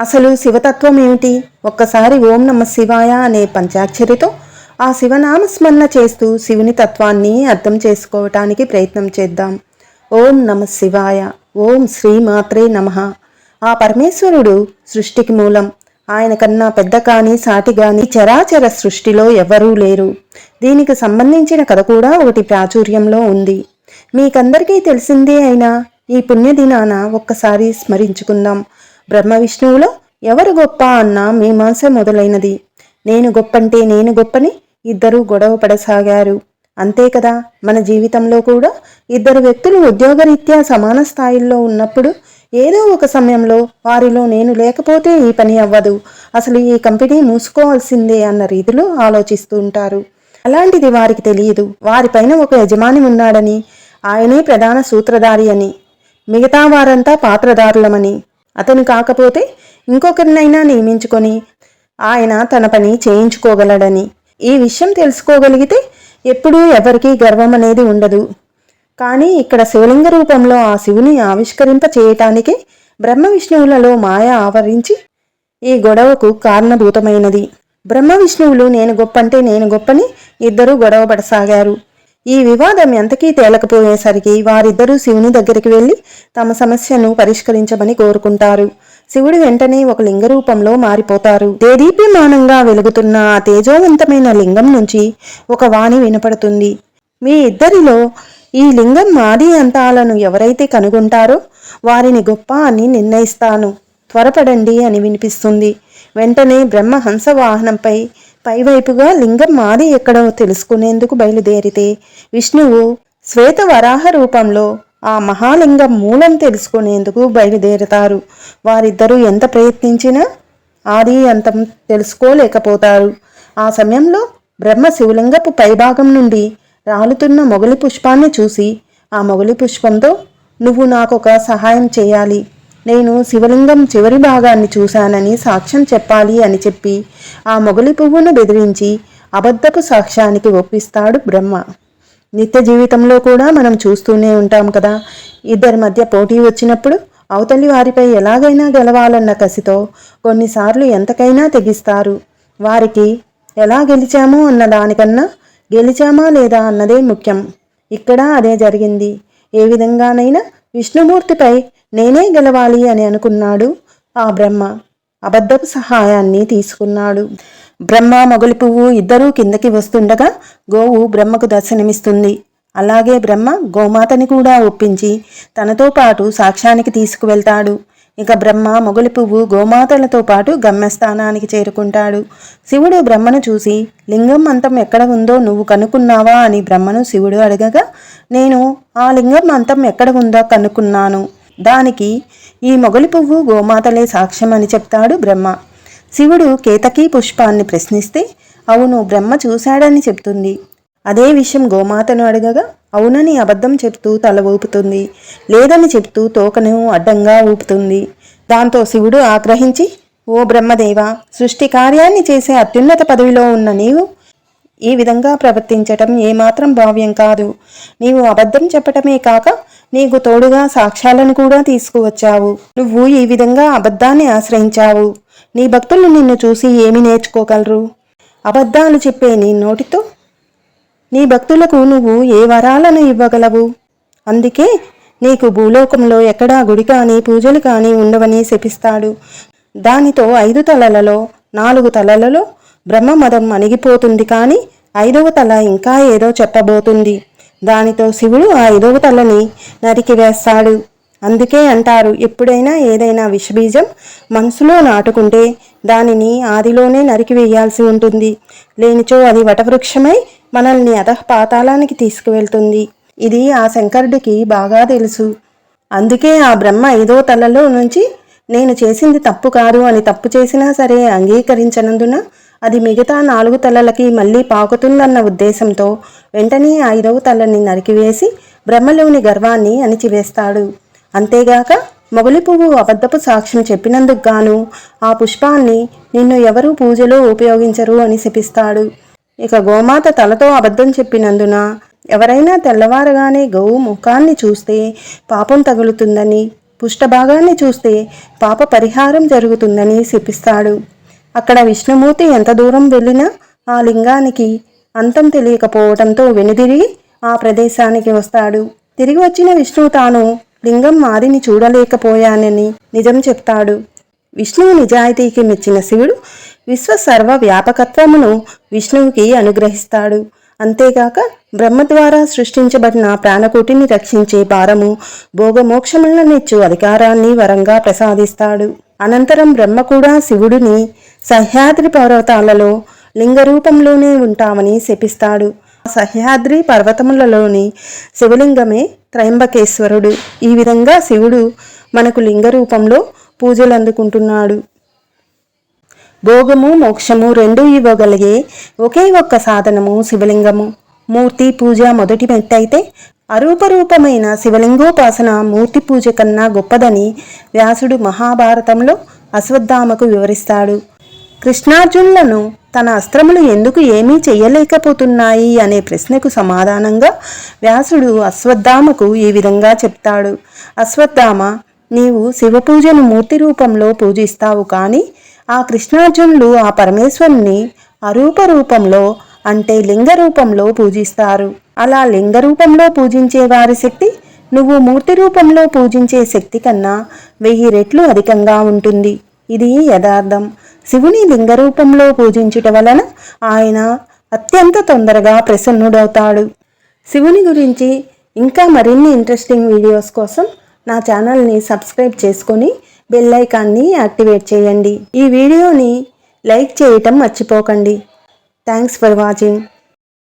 అసలు శివతత్వం ఏమిటి? ఒక్కసారి ఓం నమ శివాయ అనే పంచాక్షరితో ఆ శివనామస్మరణ చేస్తూ శివుని తత్వాన్ని అర్థం చేసుకోవటానికి ప్రయత్నం చేద్దాం. ఓం నమ శివాయ. ఓం శ్రీమాత్రే నమ. ఆ పరమేశ్వరుడు సృష్టికి మూలం. ఆయన కన్నా పెద్ద కానీ సాటి కానీ చరాచర సృష్టిలో ఎవరూ లేరు. దీనికి సంబంధించిన కథ కూడా ఒకటి ప్రాచుర్యంలో ఉంది. మీకందరికీ తెలిసిందే అయినా ఈ పుణ్యదినాన ఒక్కసారి స్మరించుకుందాం. బ్రహ్మ విష్ణువులో ఎవరు గొప్ప అన్న మీమాంస మొదలైనది. నేను గొప్పంటే నేను గొప్పని ఇద్దరూ గొడవ పడసాగారు. అంతే కదా మన జీవితంలో కూడా ఇద్దరు వ్యక్తులు ఉద్యోగరీత్యా సమాన స్థాయిల్లో ఉన్నప్పుడు ఏదో ఒక సమయంలో వారిలో నేను లేకపోతే ఈ పని అవ్వదు. అసలు ఈ కంపెనీ మూసుకోవాల్సిందే అన్న రీతిలో ఆలోచిస్తూ ఉంటారు. అలాంటిది వారికి తెలియదు. వారిపైన ఒక యజమాని ఉన్నాడని ఆయనే ప్రధాన సూత్రధారి అని మిగతా వారంతా పాత్రదారులమని అతను కాకపోతే ఇంకొకరినైనా నియమించుకొని ఆయన తన పని చేయించుకోగలడని. ఈ విషయం తెలుసుకోగలిగితే ఎప్పుడూ ఎవరికీ గర్వం అనేది ఉండదు. కానీ ఇక్కడ శివలింగ రూపంలో ఆ శివుని ఆవిష్కరింప చేయటానికి బ్రహ్మ విష్ణువులలో మాయ ఆవరించి ఈ గొడవకు కారణభూతమైనది. బ్రహ్మ విష్ణువులు నేను గొప్పంటే నేను గొప్పని ఇద్దరూ గొడవ పడసాగారు ఈ వివాదం ఎంతకీ తేలకపోయేసరికి వారిద్దరూ శివుని దగ్గరికి వెళ్ళి తమ సమస్యను పరిష్కరించమని కోరుకుంటారు. శివుడు వెంటనే ఒక లింగ రూపంలో మారిపోతారు. దేదీప్యమానంగా వెలుగుతున్న ఆ తేజోవంతమైన లింగం నుంచి ఒక వాణి వినపడుతుంది. మీ ఇద్దరిలో ఈ లింగం మాది అంతాలను ఎవరైతే కనుగొంటారో వారిని గొప్ప అని నిర్ణయిస్తాను. త్వరపడండి అని వినిపిస్తుంది. వెంటనే బ్రహ్మ హంస వాహనంపై పైవైపుగా లింగం మాది ఎక్కడో తెలుసుకునేందుకు బయలుదేరితే విష్ణువు శ్వేత వరాహ రూపంలో ఆ మహాలింగం మూలం తెలుసుకునేందుకు బయలుదేరతారు. వారిద్దరూ ఎంత ప్రయత్నించినా ఆది అంతం తెలుసుకోలేకపోతారు. ఆ సమయంలో బ్రహ్మ శివలింగపు పైభాగం నుండి రాలుతున్న మొగలి పుష్పాన్ని చూసి ఆ మొగలి పుష్పంతో నువ్వు నాకొక సహాయం చేయాలి. నేను శివలింగం చివరి భాగాన్ని చూశానని సాక్ష్యం చెప్పాలి అని చెప్పి ఆ మొగలి పువ్వును బెదిరించి అబద్ధపు సాక్ష్యానికి ఒప్పిస్తాడు బ్రహ్మ. నిత్య జీవితంలో కూడా మనం చూస్తూనే ఉంటాం కదా. ఇద్దరి మధ్య పోటీ వచ్చినప్పుడు అవతలి వారిపై ఎలాగైనా గెలవాలన్న కసితో కొన్నిసార్లు ఎంతకైనా తెగిస్తారు. వారికి ఎలా గెలిచాము అన్న దానికన్నా గెలిచామా లేదా అన్నదే ముఖ్యం. ఇక్కడ అదే జరిగింది. ఏ విధంగానైనా విష్ణుమూర్తిపై నేనే గెలవాలి అని అనుకున్నాడు ఆ బ్రహ్మ. అబద్ధపు సహాయాన్ని తీసుకున్నాడు. బ్రహ్మ మొగలి పువ్వు ఇద్దరూ కిందకి వస్తుండగా గోవు బ్రహ్మకు దర్శనమిస్తుంది. అలాగే బ్రహ్మ గోమాతని కూడా ఒప్పించి తనతో పాటు సాక్ష్యానికి తీసుకువెళ్తాడు. ఇక బ్రహ్మ మొగలి పువ్వు గోమాతలతో పాటు గమ్యస్థానానికి చేరుకుంటాడు. శివుడు బ్రహ్మను చూసి లింగం అంతం ఎక్కడ ఉందో నువ్వు కనుక్కున్నావా? అని బ్రహ్మను శివుడు అడగగా నేను ఆ లింగం అంతం ఎక్కడ ఉందో కనుక్కున్నాను. దానికి ఈ మొగలి పువ్వు గోమాతలే సాక్ష్యం అని చెప్తాడు బ్రహ్మ. శివుడు కేతకీ పుష్పాన్ని ప్రశ్నిస్తే అవును బ్రహ్మ చూశాడని చెప్తుంది. అదే విషయం గోమాతను అడగగా అవునని అబద్ధం చెప్తూ తల ఊపుతుంది. లేదని చెప్తూ తోకను అడ్డంగా ఊపుతుంది. దాంతో శివుడు ఆగ్రహించి ఓ బ్రహ్మదేవ సృష్టి కార్యాన్ని చేసే అత్యున్నత పదవిలో ఉన్న నీవు ఈ విధంగా ప్రవర్తించటం ఏమాత్రం భావ్యం కాదు. నీవు అబద్ధం చెప్పటమే కాక నీకు తోడుగా సాక్ష్యాలను కూడా తీసుకువచ్చావు. నువ్వు ఈ విధంగా అబద్ధాన్ని ఆశ్రయించావు. నీ భక్తులు నిన్ను చూసి ఏమి నేర్చుకోగలరు? అబద్ధాలు చెప్పే నీ నోటితో? నీ భక్తులకు నువ్వు ఏ వరాలను ఇవ్వగలవు? అందుకే నీకు భూలోకంలో ఎక్కడా గుడి కానీ పూజలు కానీ ఉండవని శపిస్తాడు. దానితో ఐదు తలలలో నాలుగు తలలలో బ్రహ్మమదం అణిగిపోతుంది కానీ ఐదవ తల ఇంకా ఏదో చెప్పబోతుంది. దానితో శివుడు ఆ ఐదవ తలని నరికివేస్తాడు అందుకే అంటారు ఎప్పుడైనా ఏదైనా విషబీజం మనసులో నాటుకుంటే దానిని ఆదిలోనే నరికివేయాల్సి ఉంటుంది. లేనిచో అది వటవృక్షమై మనల్ని అధపాతాళానికి తీసుకువెళ్తుంది. ఇది ఆ శంకరుడికి బాగా తెలుసు. అందుకే ఆ బ్రహ్మ ఐదో తలలో నుంచి నేను చేసింది తప్పు కాదు అని తప్పు చేసినా సరే అంగీకరించనందున అది మిగతా నాలుగు తలలకి మళ్ళీ పాకుతుందన్న ఉద్దేశంతో వెంటనే ఐదవ తలని నరికివేసి బ్రహ్మలోని గర్వాన్ని అణిచివేస్తాడు. అంతేగాక మొగలి పువ్వు అబద్ధపు సాక్ష్యం చెప్పినందుకు గాను ఆ పుష్పాన్ని నిన్ను ఎవరూ పూజలో ఉపయోగించరు అని శపిస్తాడు. ఇక గోమాత తలతో అబద్ధం చెప్పినందున ఎవరైనా తెల్లవారగానే గోవు ముఖాన్ని చూస్తే పాపం తగులుతుందని పుష్టభాగాన్ని చూస్తే పాప పరిహారం జరుగుతుందని శిపిస్తాడు. అక్కడ విష్ణుమూర్తి ఎంత దూరం వెళ్ళినా ఆ లింగానికి అంతం తెలియకపోవడంతో వెనుదిరిగి ఆ ప్రదేశానికి వస్తాడు. తిరిగి వచ్చిన విష్ణువు తాను లింగం మారిని చూడలేకపోయానని నిజం చెప్తాడు. విష్ణువు నిజాయితీకి మెచ్చిన శివుడు విశ్వ సర్వ వ్యాపకత్వమును విష్ణువుకి అనుగ్రహిస్తాడు. అంతేగాక బ్రహ్మ ద్వారా సృష్టించబడిన ప్రాణకోటిని రక్షించే భారము భోగమోక్షములనిచ్చు అధికారాన్ని వరంగా ప్రసాదిస్తాడు. అనంతరం బ్రహ్మ కూడా శివుడిని సహ్యాద్రి పర్వతాలలో లింగ రూపంలోనే ఉంటామని శపిస్తాడు. సహ్యాద్రి పర్వతములలోని శివలింగమే త్రయంబకేశ్వరుడు. ఈ విధంగా శివుడు మనకు లింగ రూపంలో పూజలు అందుకుంటున్నాడు భోగము మోక్షము రెండూ ఇవ్వగలిగే ఒకే ఒక్క సాధనము శివలింగము. మూర్తి పూజ మొదటి మెట్టయితే అరూపరూపమైన శివలింగోపాసన మూర్తి పూజ కన్నా గొప్పదని వ్యాసుడు మహాభారతంలో అశ్వత్థామకు వివరిస్తాడు. కృష్ణార్జునులను తన అస్త్రములు ఎందుకు ఏమీ చేయలేకపోతున్నాయి అనే ప్రశ్నకు సమాధానంగా వ్యాసుడు అశ్వత్థామకు ఈ విధంగా చెప్తాడు. అశ్వత్థామ నీవు శివపూజను మూర్తి రూపంలో పూజిస్తావు కానీ ఆ కృష్ణార్జునులు ఆ పరమేశ్వరుని అరూప రూపంలో అంటే లింగ రూపంలో పూజిస్తారు. అలా లింగ రూపంలో పూజించే వారి శక్తి నువ్వు మూర్తి రూపంలో పూజించే శక్తి కన్నా వెయ్యి రెట్లు అధికంగా ఉంటుంది. ఇది యథార్థం. శివుని లింగ రూపంలో పూజించుట వలన ఆయన అత్యంత తొందరగా ప్రసన్నుడవుతాడు. శివుని గురించి ఇంకా మరిన్ని ఇంట్రెస్టింగ్ వీడియోస్ కోసం నా ఛానల్ని సబ్స్క్రైబ్ చేసుకొని బెల్ ఐకాన్ని యాక్టివేట్ చేయండి. ఈ వీడియోని లైక్ చేయటం మర్చిపోకండి. Thanks for watching